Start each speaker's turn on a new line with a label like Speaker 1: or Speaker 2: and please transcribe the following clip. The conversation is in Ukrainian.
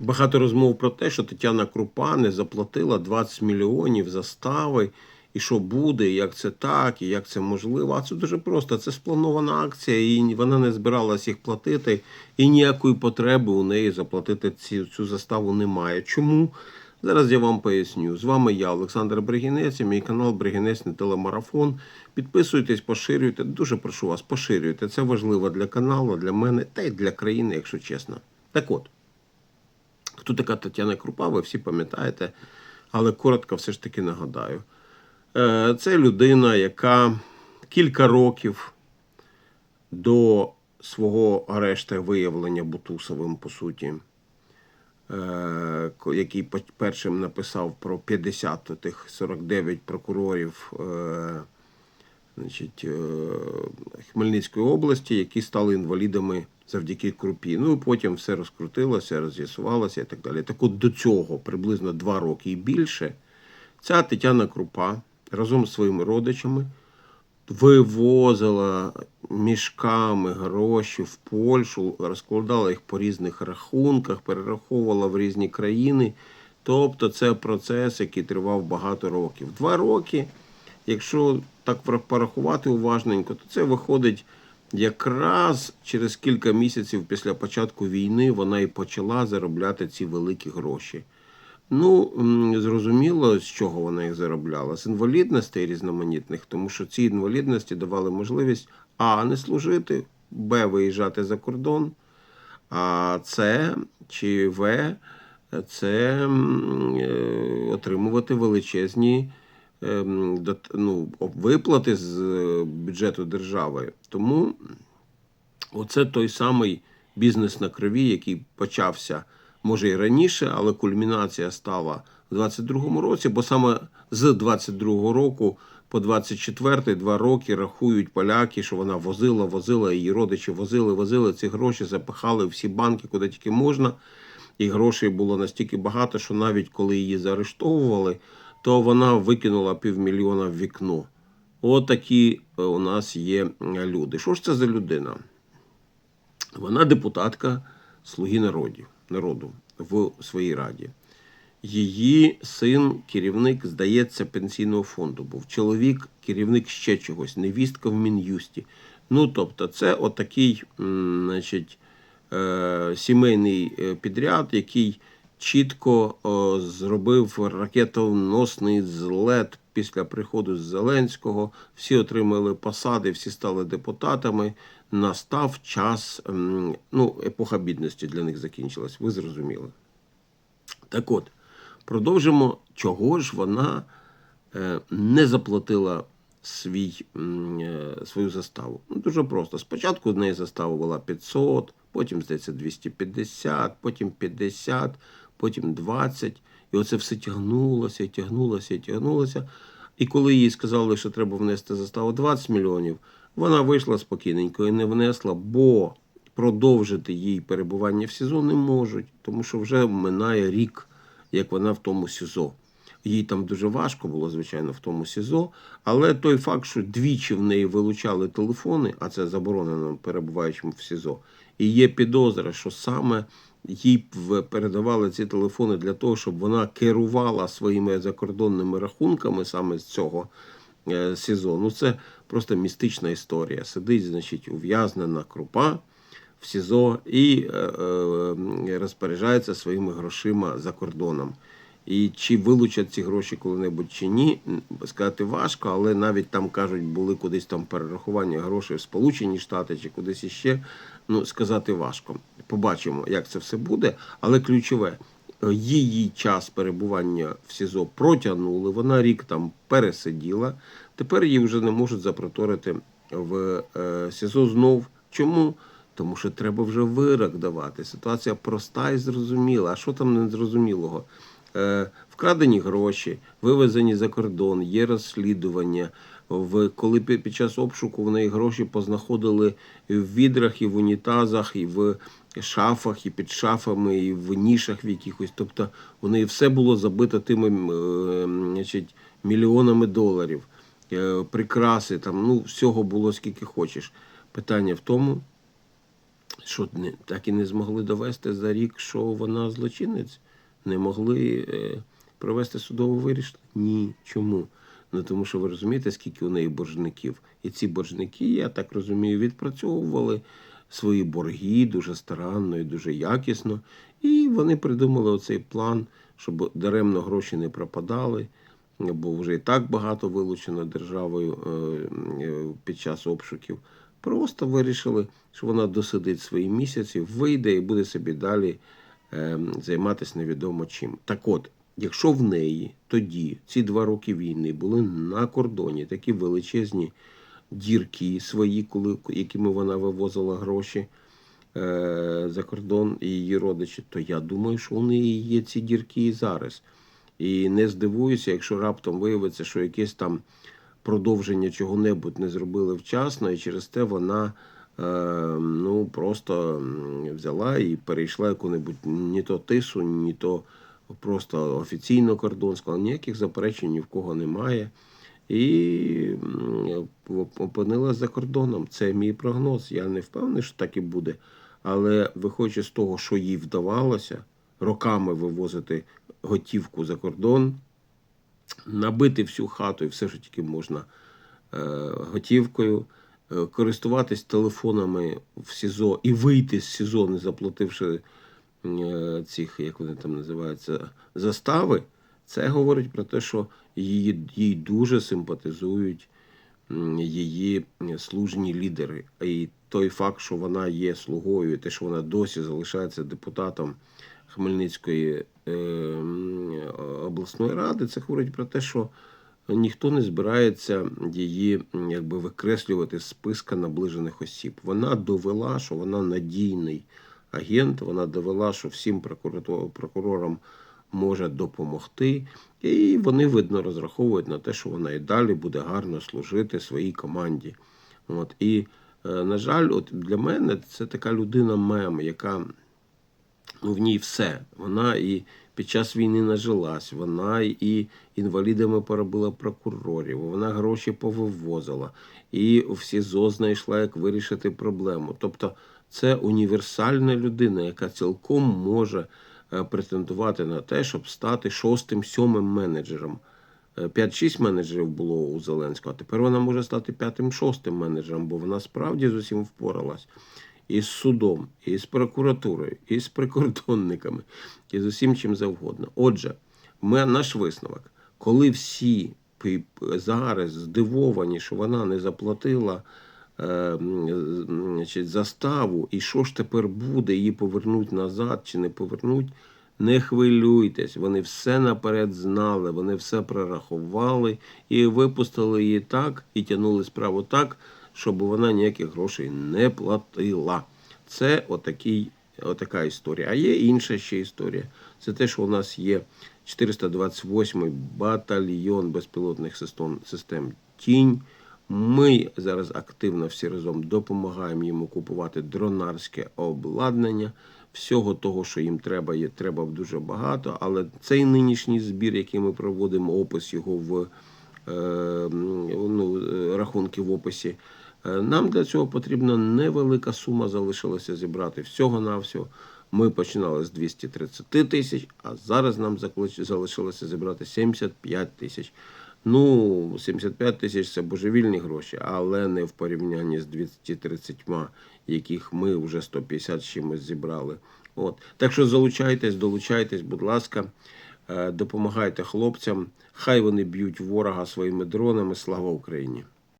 Speaker 1: Багато розмов про те, що Тетяна Крупа не заплатила 20 мільйонів застави, і що буде, і як це так, і як це можливо. А це дуже просто. Це спланована акція, і вона не збиралась їх платити, і ніякої потреби у неї заплатити ці, цю заставу немає. Чому? Зараз я вам поясню. З вами я, Олександр Бригінець, і мій канал Бригінець на телемарафон. Підписуйтесь, поширюйте. Дуже прошу вас, поширюйте. Це важливо для каналу, для мене та й для країни, якщо чесно. Так от. Хто така Тетяна Крупа, ви всі пам'ятаєте, але коротко все ж таки нагадаю. Е, Це людина, яка кілька років до свого арешту виявлення Бутусовим, по суті, е, який першим написав про 50 тих 49 прокурорів е, значить, Хмельницької області, які стали інвалідами завдяки крупі. Ну і потім все розкрутилося, роз'ясувалося і так далі. Так от до цього приблизно два роки і більше ця Тетяна Крупа разом з своїми родичами вивозила мішками гроші в Польщу, розкладала їх по різних рахунках, перераховувала в різні країни. Тобто це процес, який тривав багато років. Два роки, якщо так пора- порахувати уважненько, то це виходить якраз через кілька місяців після початку війни вона і почала заробляти ці великі гроші. Ну, зрозуміло, з чого вона їх заробляла. З інвалідностей різноманітних, тому що ці інвалідності давали можливість А. Не служити, Б. Виїжджати за кордон, а С чи В. Це е, отримувати величезні ну, виплати з е, бюджету держави. Тому Оце той самий бізнес на крові, який почався, може і раніше, але кульмінація стала в 22-му році, бо саме з 22-го року по 24-й два роки рахують поляки, що вона возила, возила, її родичі возили, возили ці гроші, запихали всі банки, куди тільки можна. І грошей було настільки багато, що навіть коли її заарештовували, то вона викинула півмільйона в вікно. Отакі е, у нас є люди. Що ж це за людина? Вона депутатка Слуги народів, народу в своїй раді. Її син керівник, здається, пенсійного фонду був. Чоловік керівник ще чогось, невістка в Мін'юсті. Ну, тобто, це отакий, значить, е, сімейний е, підряд, який чітко о, зробив ракетоносний злет після приходу Зеленського. Всі отримали посади, всі стали депутатами. Настав час, ну, епоха бідності для них закінчилась. Ви зрозуміли. Так от, продовжимо, чого ж вона е, не заплатила свій, е, свою заставу. Ну, дуже просто. Спочатку в неї застава була 500, потім, здається, 250, потім 50, потім 20. І оце все тягнулося, тягнулося, тягнулося. І коли їй сказали, що треба внести заставу 20 мільйонів, вона вийшла спокійненько і не внесла, бо продовжити їй перебування в СІЗО не можуть, тому що вже минає рік, як вона в тому СІЗО. Їй там дуже важко було, звичайно, в тому СІЗО, але той факт, що двічі в неї вилучали телефони, а це заборонено перебуваючим в СІЗО, і є підозра, що саме їй передавали ці телефони для того, щоб вона керувала своїми закордонними рахунками саме з цього е, СІЗО. Ну це просто містична історія. Сидить, значить, ув'язнена крупа в СІЗО і е, е, розпоряджається своїми грошима за кордоном. І чи вилучать ці гроші коли-небудь чи ні, сказати важко, але навіть там кажуть, були кудись там перерахування грошей в Сполучені Штати чи кудись іще. Ну, сказати важко. Побачимо, як це все буде. Але ключове, е, її час перебування в СІЗО протягнули. Вона рік там пересиділа. Тепер її вже не можуть запроторити в е, СІЗО знов. Чому? Тому що треба вже вирок давати. Ситуація проста і зрозуміла. А що там незрозумілого? Вкрадені гроші, вивезені за кордон, є розслідування. В коли під час обшуку в неї гроші познаходили в відрах, і в унітазах, і в шафах, і під шафами, і в нішах в якихось. Тобто у неї все було забито тими е, значить, мільйонами доларів, е, прикраси, там, ну, всього було скільки хочеш. Питання в тому, Що так і не змогли довести за рік, що вона злочинець? Не могли е, провести судове вирішення? Ні. Чому? Ну тому що ви розумієте, скільки у неї боржників. І ці боржники, я так розумію, відпрацьовували свої борги дуже старанно і дуже якісно. І вони придумали оцей план, щоб даремно гроші не пропадали, бо вже і так багато вилучено державою е, е, під час обшуків. Просто вирішили, що вона досидить свої місяці, вийде і буде собі далі е, займатися невідомо чим. Так от, якщо в неї тоді ці два роки війни були на кордоні такі величезні дірки свої, коли, якими вона вивозила гроші е, за кордон і її родичі, то я думаю, що у неї є ці дірки і зараз. І не здивуюся, якщо раптом виявиться, що якесь там продовження чого-небудь не зробили вчасно, і через те вона е, ну, просто взяла і перейшла яку-небудь ні то тису, ні то просто офіційно кордон, сказала, ніяких заперечень ні в кого немає. І м, опинилась за кордоном. Це мій прогноз. Я не впевнений, що так і буде. Але виходячи з того, що їй вдавалося роками вивозити готівку за кордон, набити всю хату і все, що тільки можна е, готівкою, е, користуватись телефонами в СІЗО і вийти з СІЗО, не заплативши цих, як вони там називаються, застави, це говорить про те, що її, їй дуже симпатизують її служні лідери. І той факт, що вона є слугою, і те, що вона досі залишається депутатом Хмельницької е, обласної ради, це говорить про те, що ніхто не збирається її якби викреслювати з списка наближених осіб. Вона довела, що вона надійний агент, вона довела, що всім прокурорам може допомогти, і вони, видно, розраховують на те, що вона і далі буде гарно служити своїй команді. От. І, е, на жаль, от для мене це така людина мем, яка ну, в ній все. Вона і під час війни нажилась, вона і інвалідами поробила прокурорів, вона гроші повивозила, і в СІЗО знайшла, як вирішити проблему. Тобто це універсальна людина, яка цілком може е, претендувати на те, щоб стати шостим, сьомим менеджером. Е, 5-6 менеджерів було у Зеленського, а тепер вона може стати п'ятим-шостим менеджером, бо вона справді з усім впоралась. І з судом, і з прокуратурою, і з прикордонниками, і з усім чим завгодно. Отже, наш висновок, коли всі зараз здивовані, що вона не заплатила е, значить, заставу, і що ж тепер буде, її повернуть назад чи не повернуть, не хвилюйтесь, вони все наперед знали, вони все прорахували і випустили її так, і тягнули справу так, щоб вона ніяких грошей не платила. Це отакий, отака історія. А є інша ще історія. Це те, що у нас є 428-й батальйон безпілотних систем, систем Тінь. Ми зараз активно всі разом допомагаємо йому купувати дронарське обладнання. Всього того, що їм треба, є треба дуже багато. Але цей нинішній збір, який ми проводимо, опис його в е, ну, е, рахунки в описі. Е, Нам для цього потрібна невелика сума залишилася зібрати всього-навсього. Ми починали з 230 тисяч, а зараз нам залишилося зібрати 75 тисяч. Ну, 75 тисяч це божевільні гроші, але не в порівнянні з 230, яких ми вже 150 чимось зібрали. От. Так що залучайтесь, долучайтесь, будь ласка, е, допомагайте хлопцям. Хай вони б'ють ворога своїми дронами. Слава Україні!